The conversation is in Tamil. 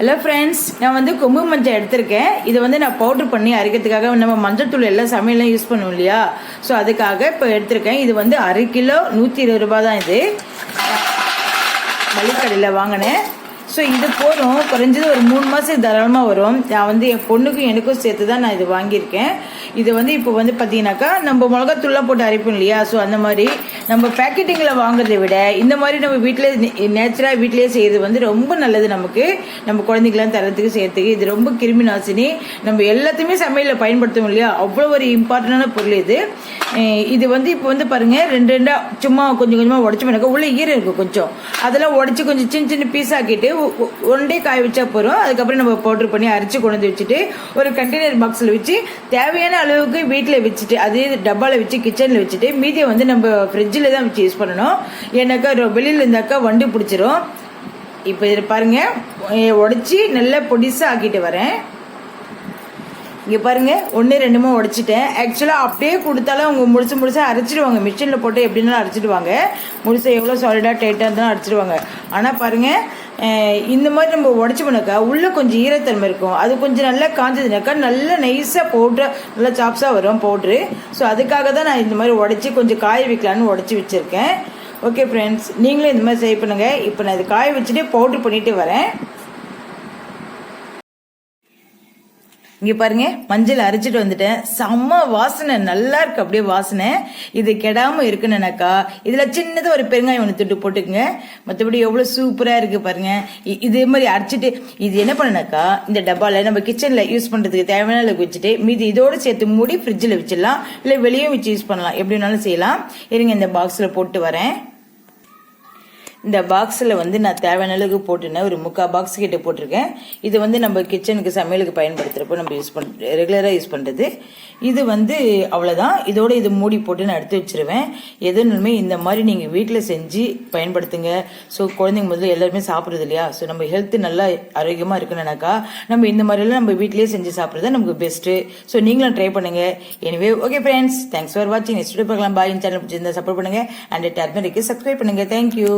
ஹலோ ஃப்ரெண்ட்ஸ் நான் வந்து கொம்பு மஞ்சள் எடுத்திருக்கேன். இதை வந்து நான் பவுடர் பண்ணி அரைக்கிறதுக்காக நம்ம மஞ்சள் தூள் எல்லாம் சமையல்லாம் யூஸ் பண்ணுவோம் இல்லையா? ஸோ அதுக்காக இப்போ எடுத்திருக்கேன். இது வந்து அரை கிலோ நூற்றி இருபது ரூபா தான் இது. மளிகடையில் வாங்கினேன். ஸோ இது போதும். குறைஞ்சது ஒரு மூணு மாதம் தாராளமாக வரும். நான் வந்து என் பொண்ணுக்கும் எனக்கும் சேர்த்து தான் நான் இது வாங்கியிருக்கேன். இது வந்து இப்போ வந்து பார்த்தீங்கன்னாக்கா நம்ம மிளகாத்தூள்லாம் போட்டு அரைப்போம் இல்லையா? ஸோ அந்த மாதிரி. நம்ம பேக்கெட்டிங்கில் வாங்குறதை விட இந்த மாதிரி நம்ம வீட்டிலே நேச்சுரலாக வீட்டிலேயே செய்கிறது வந்து ரொம்ப நல்லது நமக்கு. நம்ம குழந்தைங்களாம் தரத்துக்கு செய்யறதுக்கு. இது ரொம்ப கிருமி நாசினி நம்ம எல்லாத்தையுமே சமையலில் பயன்படுத்துவோம் இல்லையா? அவ்வளோ ஒரு இம்பார்ட்டண்டான பொருள் இது. இது வந்து இப்போ வந்து பாருங்கள் ரெண்டு ரெண்டாக சும்மா கொஞ்சம் கொஞ்சமாக உடச்சோம்னாக்கா உள்ளே ஈரம் இருக்கும் கொஞ்சம். அதெல்லாம் உடச்சி கொஞ்சம் சின்ன சின்ன பீஸ் ஆக்கிட்டு ஒன் டே காய வச்சா போகிறோம் அதுக்கப்புறம் நம்ம பவுடர் பண்ணி அரைச்சி கொண்டு வந்து வச்சுட்டு ஒரு கண்டெய்னர் பாக்ஸில் வச்சு தேவையான அளவுக்கு வீட்டில் வச்சுட்டு அதே டப்பாவில் வச்சு கிச்சனில் வச்சுட்டு மீதியை வந்து நம்ம ஃப்ரிட்ஜ் ஃப்ரிட்ஜில் தான் வச்சு யூஸ் பண்ணணும். ஏன்னாக்கா வெளியில் இருந்தாக்கா வண்டு பிடிச்சிரும். இப்போ இதை பாருங்கள் உடச்சி நல்லா பொடிசாக ஆக்கிட்டு வரேன். இங்கே பாருங்க. ஒன்று ரெண்டுமோ உடைச்சிட்டேன். ஆக்சுவலாக அப்படியே கொடுத்தாலும் அவங்க முடிச்சு முடிச்சா அரைச்சிடுவாங்க. மிஷினில் போட்டு எப்படினாலும் அரைச்சிடுவாங்க. முடிச்சா எவ்வளோ சாலிடாக டைட்டாக இருந்தாலும் அரைச்சிடுவாங்க. ஆனால் பாருங்கள் இந்த மாதிரி நம்ம உடச்சோம்னாக்கா உள்ளே கொஞ்சம் ஈரத்தன்மை இருக்கும். அது கொஞ்சம் நல்லா காஞ்சதுனாக்கா நல்லா நைஸாக பவுட்ரு நல்லா சாப்ஸாக வரும் பவுட்ரு ஸோ அதுக்காக தான் நான் இந்த மாதிரி உடச்சி கொஞ்சம் காய வைக்கலான்னு உடச்சி வச்சுருக்கேன். ஓகே ஃப்ரெண்ட்ஸ் நீங்களும் இந்த மாதிரி செய்ய பண்ணுங்கள் இப்போ நான் இது காய வச்சுட்டு பவுட்ரு பண்ணிட்டு வரேன். இங்க பாருங்க மஞ்சள் அரைச்சிட்டு வந்துட்டேன். செம்ம வாசனை நல்லா இருக்கு அப்படியே வாசனை. இது கெடாம இருக்குன்னாக்கா இதுல சின்னதா ஒரு பெருங்காயம் ஒன்று துட்டு போட்டுக்குங்க. மற்றபடி எவ்வளவு சூப்பரா இருக்கு பாருங்க. இ- இதே மாதிரி அரைச்சிட்டு இது என்ன பண்ணனாக்கா இந்த டப்பால நம்ம கிச்சன்ல யூஸ் பண்றதுக்கு தேவையான அளவுக்கு வச்சுட்டு மீதி இதோட சேர்த்து மூடி ஃப்ரிட்ஜில் வச்சிடலாம். இல்லை வெளியே வச்சு யூஸ் பண்ணலாம். எப்படி வேணாலும் செய்யலாம். இருங்க இந்த பாக்ஸ்ல போட்டு வரேன். இந்த பாக்ஸில் வந்து நான் தேவையான அளவுக்கு போட்டுனேன் ஒரு முக்கால் பாக்ஸ் கிட்ட போட்டிருக்கேன். இது வந்து நம்ம கிச்சனுக்கு சமையலுக்கு பயன்படுத்துகிறப்போ நம்ம யூஸ் பண்ண ரெகுலராக யூஸ் பண்ணுறது இது வந்து அவ்வளோதான் இதோட இது மூடி போட்டு நான் எடுத்து வச்சிருவேன். எதுனாலுமே இந்த மாதிரி நீங்கள் வீட்டில் செஞ்சு பயன்படுத்துங்க. ஸோ குழந்தைங்க முதல்ல எல்லாருமே சாப்பிட்றது இல்லையா? ஸோ நம்ம ஹெல்த் நல்லா ஆரோக்கியமாக இருக்கணும்னாக்கா நம்ம இந்த மாதிரிலாம் நம்ம வீட்லேயே செஞ்சு சாப்பிட்றது நமக்கு பெஸ்ட்டு ஸோ நீங்களும் ட்ரை பண்ணுங்க. Anyway okay friends thanks for வாட்சிங் நெக்ஸ்ட் பார்க்கலாம். பாய் சேனல் பிடிச்சிருந்தா சப்போர்ட் பண்ணுங்கள் அண்ட் டர்மரிக்கு சப்ஸ்கிரைப் பண்ணுங்கள் தேங்க்யூ